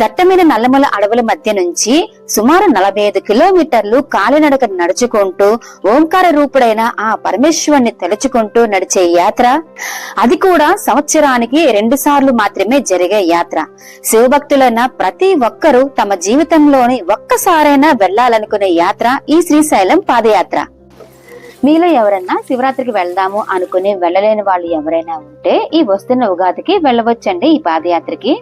దట్టమైన నల్లమల అడవుల మధ్య నుంచి సుమారు నలభై ఐదు కిలోమీటర్లు కాలినడక నడుచుకుంటూ ఓంకార రూపుడైన ఆ పరమేశ్వరుని తలుచుకుంటూ నడిచే యాత్ర. అది కూడా సంవత్సరానికి రెండు సార్లు మాత్రమే జరిగే యాత్ర. శివభక్తులైన ప్రతి ఒక్కరూ తమ జీవితంలోని ఒక్కసారైనా వెళ్ళాలనుకునే యాత్ర ఈ శ్రీశైలం పాదయాత్ర. మీలో ఎవరన్నా శివరాత్రికి వెళ్దాము అనుకుని వెళ్ళలేని వాళ్ళు ఎవరైనా ఉంటే ఈ వస్తున్న ఉగాదికి వెళ్ళవచ్చండి ఈ పాదయాత్రకి.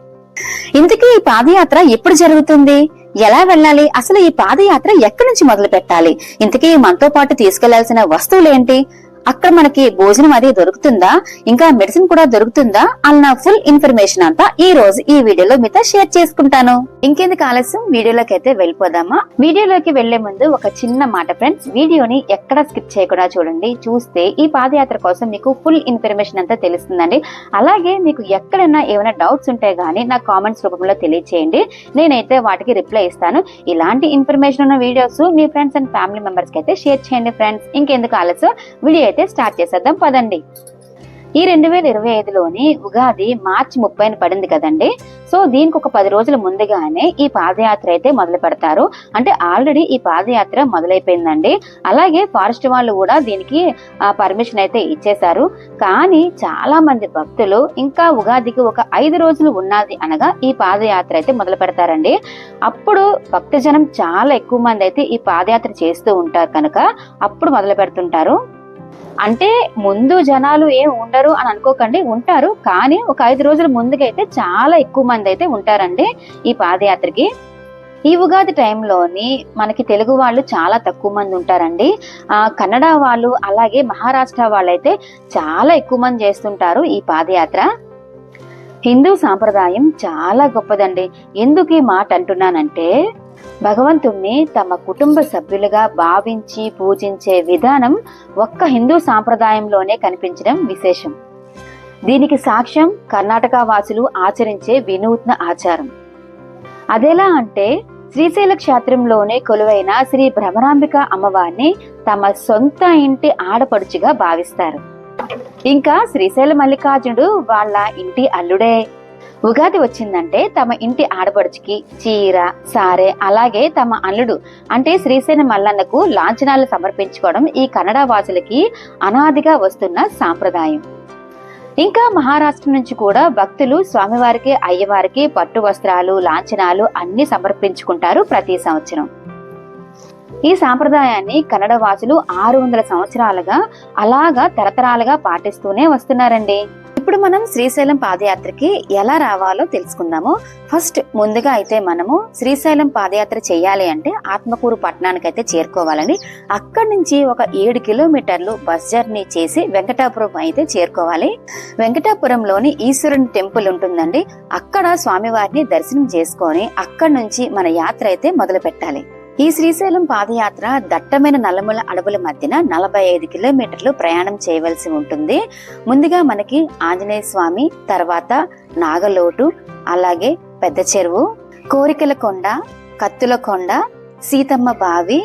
ఇంతకీ ఈ పాదయాత్ర ఎప్పుడు జరుగుతుంది? ఎలా వెళ్ళాలి? అసలు ఈ పాదయాత్ర ఎక్కడి నుంచి మొదలు పెట్టాలి ఇంతకీ మనతో పాటు తీసుకెళ్ళాల్సిన వస్తువులు ఏంటి? అక్కడ మనకి భోజనం అది దొరుకుతుందా? ఇంకా మెడిసిన్ కూడా దొరుకుతుందా? అన్న ఫుల్ ఇన్ఫర్మేషన్ అంతా ఈ రోజు ఈ వీడియోలో మీతో షేర్ చేసుకుంటాను. ఇంకెందుకు ఆలస్యం? వీడియోలోకి అయితే వెళ్ళిపోదామా? వీడియోలోకి వెళ్ళే ముందు ఒక చిన్న మాట ఫ్రెండ్స్ వీడియోని ఎక్కడ స్కిప్ చేయకుండా చూడండి. చూస్తే ఈ పాదయాత్ర కోసం మీకు ఫుల్ ఇన్ఫర్మేషన్ అంతా తెలుస్తుందండి. అలాగే మీకు ఎక్కడైనా ఏమైనా డౌట్స్ ఉంటే గానీ నా కామెంట్స్ రూపంలో తెలియచేయండి. నేనైతే వాటికి రిప్లై ఇస్తాను. ఇలాంటి ఇన్ఫర్మేషన్ ఉన్న వీడియోస్ మీ ఫ్రెండ్స్ అండ్ ఫ్యామిలీ మెంబర్స్కి అయితే షేర్ చేయండి ఫ్రెండ్స్ ఇంకెందుకు ఆలస్యం? వీడియో అయితే స్టార్ట్ చేసేద్దాం పదండి. ఈ రెండు వేల ఇరవై ఐదులోని ఉగాది మార్చి ముప్పైన పడింది కదండి. సో దీనికి ఒక పది రోజుల ముందుగానే ఈ పాదయాత్ర అయితే మొదలు పెడతారు. అంటే ఆల్రెడీ ఈ పాదయాత్ర మొదలైపోయిందండి. అలాగే ఫారెస్ట్ వాళ్ళు కూడా దీనికి పర్మిషన్ అయితే ఇచ్చేశారు. కానీ చాలా మంది భక్తులు ఇంకా ఉగాదికి ఒక ఐదు రోజులు ఉన్నది అనగా ఈ పాదయాత్ర అయితే మొదలు పెడతారండి. అప్పుడు భక్తజనం చాలా ఎక్కువ మంది అయితే ఈ పాదయాత్ర చేస్తూ ఉంటారు కనుక అప్పుడు మొదలు పెడుతుంటారు. అంటే ముందు జనాలు ఏం ఉండరు అని అనుకోకండి ఉంటారు. కానీ ఒక ఐదు రోజుల ముందుకైతే చాలా ఎక్కువ మంది అయితే ఉంటారండి ఈ పాదయాత్రకి. ఈ ఉగాది టైంలోని మనకి తెలుగు వాళ్ళు చాలా తక్కువ మంది ఉంటారండి. కన్నడ వాళ్ళు అలాగే మహారాష్ట్ర వాళ్ళైతే చాలా ఎక్కువ మంది చేస్తుంటారు ఈ పాదయాత్ర. హిందూ సాంప్రదాయం చాలా గొప్పదండి. ఎందుకు ఈ మాట అంటున్నానంటే భగవంతుణ్ణి తమ కుటుంబ సభ్యులుగా భావించి పూజించే విధానం ఒక్క హిందూ సాంప్రదాయంలోనే కనిపించడం విశేషం. దీనికి సాక్ష్యం కర్ణాటక వాసులు ఆచరించే వినూత్న ఆచారం. అదెలా అంటే శ్రీశైల క్షేత్రంలోనే కొలువైన శ్రీ భ్రమరాంబిక అమ్మవారిని తమ సొంత ఇంటి ఆడపడుచుగా భావిస్తారు. ఇంకా శ్రీశైల మల్లికార్జునుడు వాళ్ళ ఇంటి అల్లుడే. ఉగాది వచ్చిందంటే తమ ఇంటి ఆడపడుచుకి చీర సారె అలాగే తమ అల్లుడు అంటే శ్రీశైన మల్లన్నకు లాంఛనాలు సమర్పించుకోవడం ఈ కన్నడ వాసులకి అనాదిగా వస్తున్న సాంప్రదాయం. ఇంకా మహారాష్ట్ర నుంచి కూడా భక్తులు స్వామివారికి అయ్యవారికి పట్టు వస్త్రాలు లాంఛనాలు అన్ని సమర్పించుకుంటారు ప్రతి సంవత్సరం. ఈ సాంప్రదాయాన్ని కన్నడ వాసులు ఆరు వందల సంవత్సరాలుగా అలాగా తరతరాలుగా పాటిస్తూనే వస్తున్నారండి. ఇప్పుడు మనం శ్రీశైలం పాదయాత్రకి ఎలా రావాలో తెలుసుకుందాము. ఫస్ట్ ముందుగా అయితే మనము శ్రీశైలం పాదయాత్ర చేయాలి అంటే ఆత్మకూరు పట్టణానికి అయితే చేరుకోవాలని అక్కడి నుంచి ఒక ఏడు కిలోమీటర్లు బస్ జర్నీ చేసి వెంకటాపురం అయితే చేరుకోవాలి. వెంకటాపురంలోని ఈశ్వరుని టెంపుల్ ఉంటుందండి. అక్కడ స్వామివారిని దర్శనం చేసుకొని అక్కడి నుంచి మన యాత్ర అయితే మొదలు పెట్టాలి ఈ శ్రీశైలం పాదయాత్ర దట్టమైన నల్లముల అడవుల మధ్యన నలభై ఐదు కిలోమీటర్లు ప్రయాణం చేయవలసి ఉంటుంది. ముందుగా మనకి ఆంజనేయ స్వామి తర్వాత నాగలోటు అలాగే పెద్ద చెరువు కోరికల కొండ కత్తుల కొండ సీతమ్మ బావి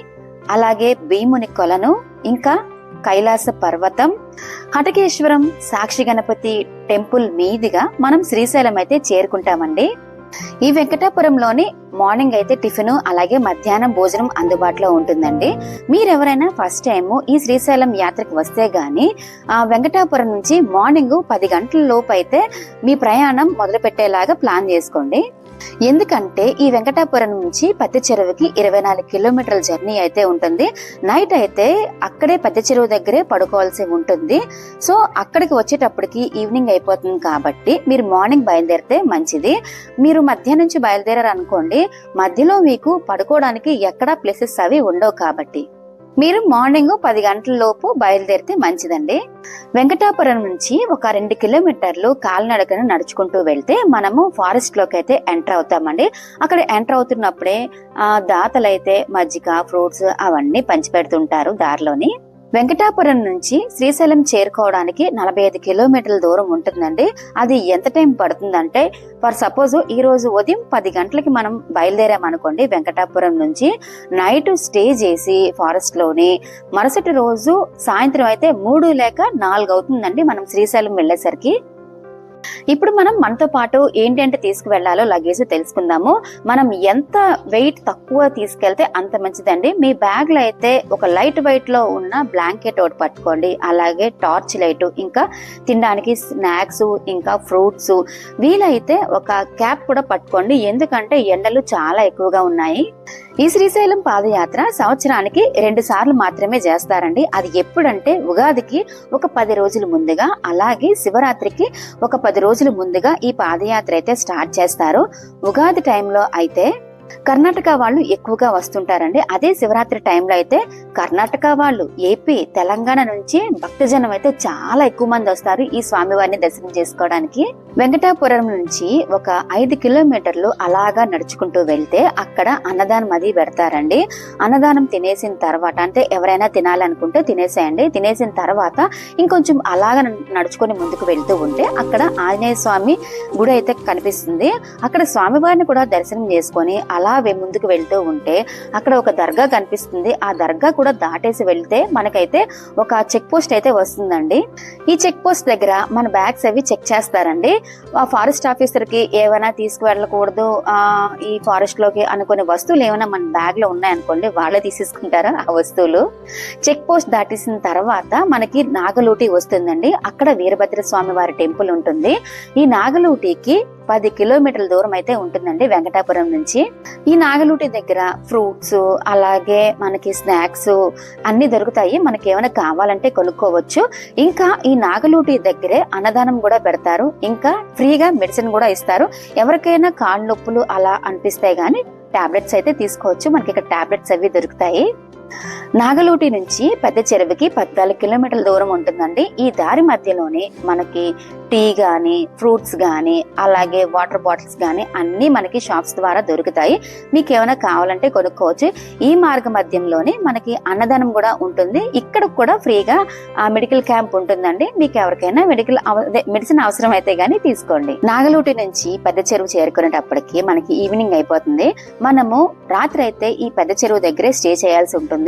అలాగే భీముని కొలను ఇంకా కైలాస పర్వతం హటకేశ్వరం సాక్షి గణపతి టెంపుల్ మీదుగా మనం శ్రీశైలం అయితే చేరుకుంటామండి. ఈ వెంకటాపురంలోని మార్నింగ్ అయితే టిఫిన్ అలాగే మధ్యాహ్నం భోజనం అందుబాటులో ఉంటుందండి. మీరు ఎవరైనా ఫస్ట్ టైం ఈ శ్రీశైలం యాత్రకు వస్తే గాని ఆ వెంకటాపురం నుంచి మార్నింగ్ పది గంటల లోపు అయితే మీ ప్రయాణం మొదలు పెట్టేలాగా ప్లాన్ చేసుకోండి. ఎందుకంటే ఈ వెంకటాపురం నుంచి పత్తి చెరువుకి ఇరవై నాలుగు కిలోమీటర్ల జర్నీ అయితే ఉంటుంది. నైట్ అయితే అక్కడే పత్తి చెరువు దగ్గరే పడుకోవాల్సి ఉంటుంది. సో అక్కడికి వచ్చేటప్పటికి ఈవినింగ్ అయిపోతుంది కాబట్టి మీరు మార్నింగ్ బయలుదేరితే మంచిది. మీరు మధ్యాహ్నం నుంచి బయలుదేరారు అనుకోండి మధ్యలో మీకు పడుకోవడానికి ఎక్కడా ప్లేసెస్ అవి ఉండవు కాబట్టి. మీరు మార్నింగ్ పది గంటల లోపు బయలుదేరితే మంచిదండి. వెంకటాపురం నుంచి ఒక రెండు కిలోమీటర్లు కాలినడకను నడుచుకుంటూ వెళ్తే మనము ఫారెస్ట్లోకి అయితే ఎంటర్ అవుతామండి. అక్కడ ఎంటర్ అవుతున్నప్పుడే ఆ దాతలైతే మజ్జిగ ఫ్రూట్స్ అవన్నీ పంచిపెడుతుంటారు దారిలోని. వెంకటాపురం నుంచి శ్రీశైలం చేరుకోవడానికి నలభై ఐదు కిలోమీటర్ల దూరం ఉంటుందండి. అది ఎంత టైం పడుతుందంటే ఫర్ సపోజ్ ఈ రోజు ఉదయం పది గంటలకి మనం బయలుదేరామనుకోండి వెంకటాపురం నుంచి. నైట్ స్టే చేసి ఫారెస్ట్లోని మరుసటి రోజు సాయంత్రం అయితే మూడు లేక నాలుగు అవుతుందండి మనం శ్రీశైలం వెళ్ళేసరికి. ఇప్పుడు మనం మనతో పాటు ఏంటంటే తీసుకువెళ్ళాలో లగేజ్ తెలుసుకుందాము. మనం ఎంత వెయిట్ తక్కువ తీసుకెళ్తే అంత మంచిదండి. మీ బ్యాగ్లో అయితే ఒక లైట్ వెయిట్లో ఉన్న బ్లాంకెట్ ఒకటి పట్టుకోండి. అలాగే టార్చ్ లైట్ ఇంకా తినడానికి స్నాక్స్ ఇంకా ఫ్రూట్స్ వీలైతే ఒక క్యాప్ కూడా పట్టుకోండి. ఎందుకంటే ఎండలు చాలా ఎక్కువగా ఉన్నాయి. ఈ శ్రీశైలం పాదయాత్ర సంవత్సరానికి రెండు సార్లు మాత్రమే చేస్తారండి. అది ఎప్పుడంటే ఉగాదికి ఒక పది రోజుల ముందుగా అలాగే శివరాత్రికి ఒక పది రోజుల ముందుగా ఈ పాదయాత్ర అయితే స్టార్ట్ చేస్తారు. ఉగాది టైంలో అయితే కర్ణాటక వాళ్ళు ఎక్కువగా వస్తుంటారండి. అదే శివరాత్రి టైంలో అయితే కర్ణాటక వాళ్ళు ఏపీ తెలంగాణ నుంచి భక్తజనం అయితే చాలా ఎక్కువ మంది వస్తారు ఈ స్వామివారిని దర్శనం చేసుకోవడానికి. వెంకటాపురం నుంచి ఒక ఐదు కిలోమీటర్లు అలాగా నడుచుకుంటూ వెళ్తే అక్కడ అన్నదానం అది పెడతారండి. అన్నదానం తినేసిన తర్వాత అంటే ఎవరైనా తినాలనుకుంటే తినేసేయండి. తినేసిన తర్వాత ఇంకొంచెం అలాగా నడుచుకొని ముందుకు వెళ్తూ ఉంటే అక్కడ ఆంజనేయ స్వామి గుడి అయితే కనిపిస్తుంది. అక్కడ స్వామివారిని కూడా దర్శనం చేసుకొని అలా ముందుకు వెళ్తూ ఉంటే అక్కడ ఒక దర్గా కనిపిస్తుంది. ఆ దర్గా కూడా దాటేసి వెళ్తే మనకైతే ఒక చెక్ పోస్ట్ అయితే వస్తుందండి. ఈ చెక్ పోస్ట్ దగ్గర మన బ్యాగ్స్ అవి చెక్ చేస్తారండి. ఆ ఫారెస్ట్ ఆఫీసర్కి ఏమైనా తీసుకువెళ్ళకూడదు ఆ ఈ ఫారెస్ట్లోకి అనుకునే వస్తువులు ఏమైనా మన బ్యాగ్లో ఉన్నాయనుకోండి వాళ్ళే తీసేసుకుంటారా ఆ వస్తువులు. చెక్ పోస్ట్ దాటేసిన తర్వాత మనకి నాగలూటి వస్తుందండి. అక్కడ వీరభద్ర స్వామి వారి టెంపుల్ ఉంటుంది. ఈ నాగలూటికి పది కిలోమీటర్ల దూరం అయితే ఉంటుందండి వెంకటాపురం నుంచి. ఈ నాగలూటి దగ్గర ఫ్రూట్స్ అలాగే మనకి స్నాక్స్ అన్ని దొరుకుతాయి. మనకి ఏమైనా కావాలంటే కొనుక్కోవచ్చు. ఇంకా ఈ నాగలూటి దగ్గరే అన్నదానం కూడా పెడతారు. ఇంకా ఫ్రీగా మెడిసిన్ కూడా ఇస్తారు. ఎవరికైనా కాళ్ళ నొప్పులు అలా అనిపిస్తాయి గానీ టాబ్లెట్స్ అయితే తీసుకోవచ్చు. మనకి ఇక్కడ టాబ్లెట్స్ అవి దొరుకుతాయి. నాగలూటి నుంచి పెద్ద చెరువుకి పద్నాలుగు కిలోమీటర్ల దూరం ఉంటుందండి. ఈ దారి మధ్యలోనే మనకి టీ కానీ ఫ్రూట్స్ కానీ అలాగే వాటర్ బాటిల్స్ కానీ అన్ని మనకి షాప్స్ ద్వారా దొరుకుతాయి. మీకు ఏమైనా కావాలంటే కొనుక్కోవచ్చు. ఈ మార్గ మధ్యంలోనే మనకి అన్నదానం కూడా ఉంటుంది. ఇక్కడ కూడా ఫ్రీగా ఆ మెడికల్ క్యాంప్ ఉంటుందండి. మీకు ఎవరికైనా మెడికల్ మెడిసిన్ అవసరం అయితే కానీ తీసుకోండి. నాగలూటి నుంచి పెద్ద చెరువు చేరుకునేటప్పటికి మనకి ఈవినింగ్ అయిపోతుంది. మనము రాత్రి అయితే ఈ పెద్ద చెరువు దగ్గరే స్టే చేయాల్సి ఉంటుంది.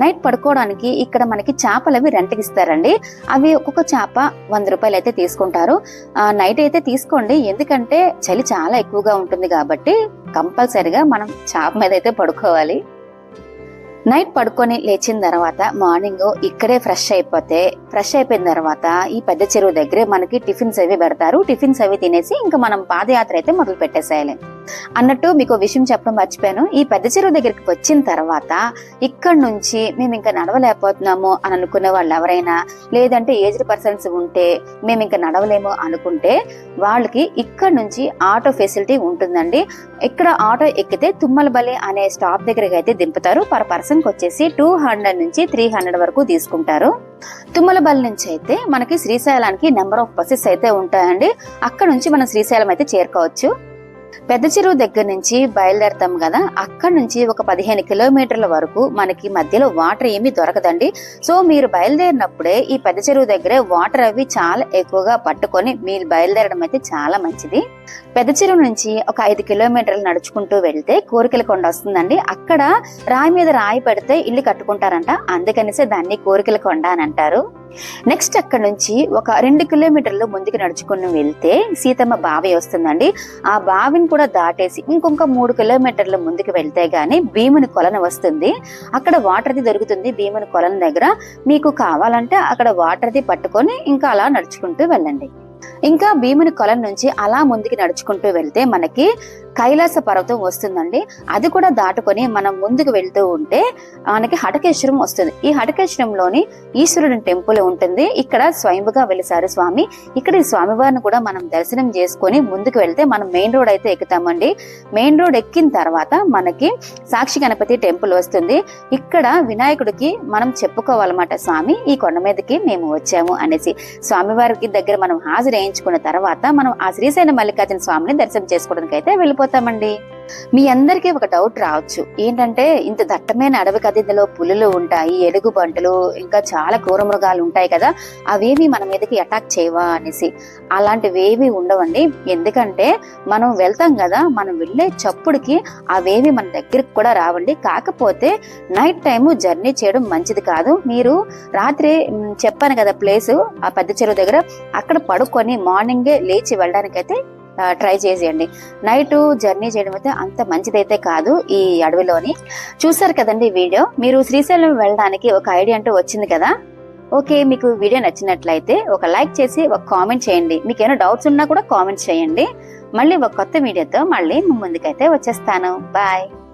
నైట్ పడుకోవడానికి ఇక్కడ మనకి చేపలు అవి రెంట్కి ఇస్తారండి. అవి ఒక్కొక్క చేప వంద రూపాయలు అయితే తీసుకుంటారు. నైట్ అయితే తీసుకోండి. ఎందుకంటే చలి చాలా ఎక్కువగా ఉంటుంది కాబట్టి కంపల్సరిగా మనం చేప మీద అయితే పడుకోవాలి. నైట్ పడుకొని లేచిన తర్వాత మార్నింగ్ ఇక్కడే ఫ్రెష్ అయిపోతే ఫ్రెష్ అయిపోయిన తర్వాత ఈ పెద్ద చెరువు దగ్గరే మనకి టిఫిన్స్ అవి పెడతారు. టిఫిన్స్ అవి తినేసి ఇంకా మనం పాదయాత్ర అయితే మొదలు పెట్టేసేయాలి అన్నట్టు మీకు విషయం చెప్పడం మర్చిపోయాను. ఈ పెద్ద చెరువు దగ్గరికి వచ్చిన తర్వాత ఇక్కడ నుంచి మేము ఇంకా నడవలేకపోతున్నాము అని అనుకునే వాళ్ళు ఎవరైనా లేదంటే ఏజ్డ్ పర్సన్స్ ఉంటే మేము ఇంకా నడవలేము అనుకుంటే వాళ్ళకి ఇక్కడ నుంచి ఆటో ఫెసిలిటీ ఉంటుందండి. ఇక్కడ ఆటో ఎక్కితే తుమ్మలబలి అనే స్టాప్ దగ్గరికి అయితే దింపుతారు. పర్ పర్సన్కి వచ్చేసి టూ హండ్రెడ్ నుంచి త్రీ హండ్రెడ్ వరకు తీసుకుంటారు. తుమ్మలబలి నుంచి అయితే మనకి శ్రీశైలానికి నెంబర్ ఆఫ్ బస్సెస్ అయితే ఉంటాయండి. అక్కడ నుంచి మనం శ్రీశైలం అయితే చేరుకోవచ్చు. పెద్ద చెరువు దగ్గర నుంచి బయలుదేరతాం కదా అక్కడ నుంచి ఒక పదిహేను కిలోమీటర్ల వరకు మనకి మధ్యలో వాటర్ ఏమీ దొరకదండి. సో మీరు బయలుదేరినప్పుడే ఈ పెద్ద చెరువు దగ్గరే వాటర్ అవి చాలా ఎక్కువగా పట్టుకొని మీరు బయలుదేరడం అయితే చాలా మంచిది. పెద్ద చెరువు నుంచి ఒక ఐదు కిలోమీటర్లు నడుచుకుంటూ వెళ్తే కోరికల కొండ వస్తుందండి. అక్కడ రాయి మీద రాయి పెడితే ఇల్లు కట్టుకుంటారంట. అందుకనేసి దాన్ని కోరికల కొండ అని అంటారు. నెక్స్ట్ అక్కడ నుంచి ఒక రెండు కిలోమీటర్లు ముందుకు నడుచుకుని వెళ్తే సీతమ్మ బావి వస్తుందండి. ఆ బావిని కూడా దాటేసి ఇంకొక మూడు కిలోమీటర్లు ముందుకు వెళ్తే గానీ భీముని కొలను వస్తుంది. అక్కడ వాటర్ది దొరుకుతుంది భీముని కొలను దగ్గర. మీకు కావాలంటే అక్కడ వాటర్ది పట్టుకొని ఇంకా అలా నడుచుకుంటూ వెళ్ళండి. ఇంకా భీముని కొలం నుంచి అలా ముందుకు నడుచుకుంటూ వెళ్తే మనకి కైలాస పర్వతం వస్తుందండి. అది కూడా దాటుకొని మనం ముందుకు వెళ్తూ ఉంటే మనకి హటకేశ్వరం వస్తుంది. ఈ హటకేశ్వరంలోని ఈశ్వరుని టెంపుల్ ఉంటుంది. ఇక్కడ స్వయంగా వెలిసారు స్వామి. ఇక్కడ ఈ స్వామివారిని కూడా మనం దర్శనం చేసుకొని ముందుకు వెళ్తే మనం మెయిన్ రోడ్ అయితే ఎక్కుతామండి. మెయిన్ రోడ్ ఎక్కిన తర్వాత మనకి సాక్షి గణపతి టెంపుల్ వస్తుంది. ఇక్కడ వినాయకుడికి మనం చెప్పుకోవాలన్నమాట స్వామి ఈ కొండ మీదకి మేము వచ్చాము అనేసి. స్వామివారికి దగ్గర మనం హాజరు వేయించుకున్న తర్వాత మనం ఆ శ్రీశైల మల్లికార్జున స్వామిని దర్శనం చేసుకోవడానికి అయితే వెళ్ళిపోతామండి. మీ అందరికీ ఒక డౌట్ రావచ్చు. ఏంటంటే ఇంత దట్టమైన అడవి కదా ఇందులో పులులు ఉంటాయి ఎలుగుబంటలు ఇంకా చాలా క్రూర మృగాలు ఉంటాయి కదా అవేమి మన మీదకి అటాక్ చేయవా అనేసి. అలాంటివేవి ఉండవండి. ఎందుకంటే మనం వెళ్తాం కదా మనం వెళ్ళే చప్పుడుకి అవేమి మన దగ్గరికి కూడా రావండి. కాకపోతే నైట్ టైము జర్నీ చేయడం మంచిది కాదు. మీరు రాత్రి చెప్పాను కదా ప్లేసు ఆ పెద్ద చెరువు దగ్గర అక్కడ పడుకొని మార్నింగే లేచి వెళ్ళడానికైతే ట్రై చేసేయండి. నైట్ జర్నీ చేయడం అయితే అంత మంచిదైతే కాదు ఈ అడవిలోని. చూసారు కదండి వీడియో? మీరు శ్రీశైలం వెళ్ళడానికి ఒక ఐడియా అంటూ వచ్చింది కదా? ఓకే మీకు వీడియో నచ్చినట్లయితే ఒక లైక్ చేసి ఒక కామెంట్ చేయండి. మీకు ఏమైనా డౌట్స్ ఉన్నా కూడా కామెంట్ చేయండి. మళ్ళీ ఒక కొత్త వీడియోతో మళ్ళీ ముందుకైతే వచ్చేస్తాను. బాయ్.